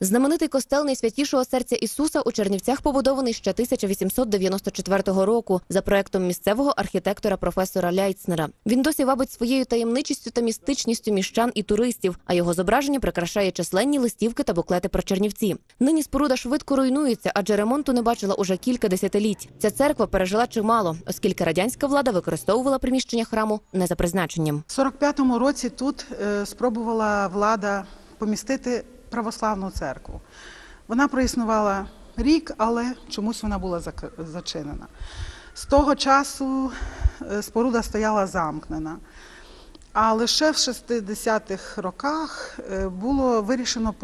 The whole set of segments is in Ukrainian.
Знаменитий костел найсвятішого серця Ісуса у Чернівцях побудований ще 1894 року за проектом місцевого архітектора професора Ляйцнера. Він досі вабить своєю таємничістю та містичністю міщан і туристів, а його зображення прикрашає численні листівки та буклети про Чернівці. Нині споруда швидко руйнується, адже ремонту не бачила уже кілька десятиліть. Ця церква пережила чимало, оскільки радянська влада використовувала приміщення храму не за призначенням. У 45-му році тут е, спробувала влада помістити православну церкву. Вона проіснувала рік, але чомусь вона була зачинена. З того часу е, споруда стояла замкнена. А лише в 60-х роках е, було вирішено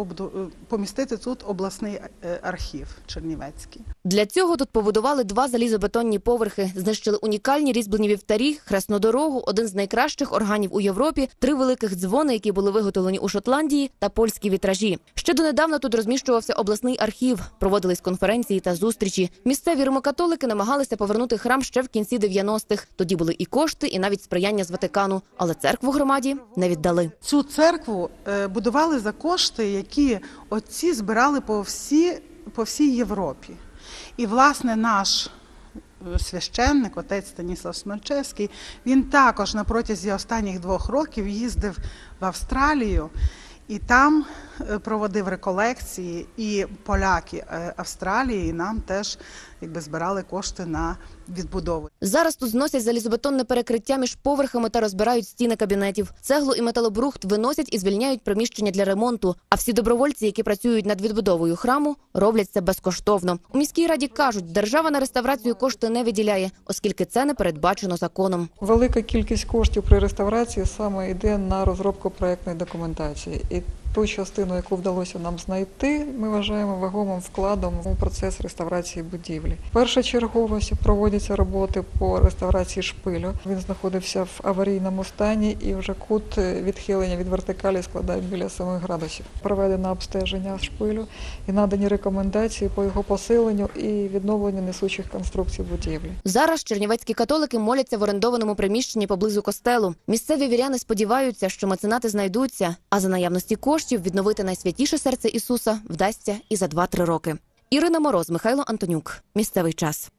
помістити тут обласний е, архів Чернівецький. Для цього тут побудували два залізобетонні поверхи, знищили унікальні різьблені вівтарі, хресну дорогу, один з найкращих органів у Європі, три великих дзвони, які були виготовлені у Шотландії, та польські вітражі. Ще донедавна тут розміщувався обласний архів, проводились конференції та зустрічі. Місцеві римокатолики намагалися повернути храм ще в кінці 90-х. Тоді були і кошти, і навіть сприяння з Ватикану, але церкву громаді не віддали. Цю церкву е, будували за кошти, які отці збирали по, всі, по всій Європі. І, власне, наш е, священник, отець Станіслав Смельчевський, він також на протязі останніх двох років їздив в Австралію і там проводив реколекції. І поляки е, Австралії нам теж якби, збирали кошти на відбудову. Зараз тут зносять залізобетонне перекриття між поверхами та розбирають стіни кабінетів. Цеглу і металобрухт виносять і звільняють приміщення для ремонту. А всі добровольці, які працюють над відбудовою храму, роблять це безкоштовно. У міській раді кажуть, держава на реставрацію кошти не виділяє, оскільки це не передбачено законом. Велика кількість коштів при реставрації саме йде на розробку проектної документації. І ту частину, яку вдалося нам знайти, ми вважаємо вагомим вкладом у процес реставрації будівлі. Першочергово проводяться роботи по реставрації шпилю. Він знаходився в аварійному стані, і вже кут відхилення від вертикалі складає біля 7 градусів. Проведено обстеження шпилю і надані рекомендації по його посиленню і відновленню несучих конструкцій будівлі. Зараз чернівецькі католики моляться в орендованому приміщенні поблизу костелу. Місцеві віряни сподіваються, що меценати знайдуться, а за наявності коштів відновити найсвятіше серце Ісуса вдасться і за 2-3 роки. Ірина Мороз, Михайло Антонюк. Місцевий час.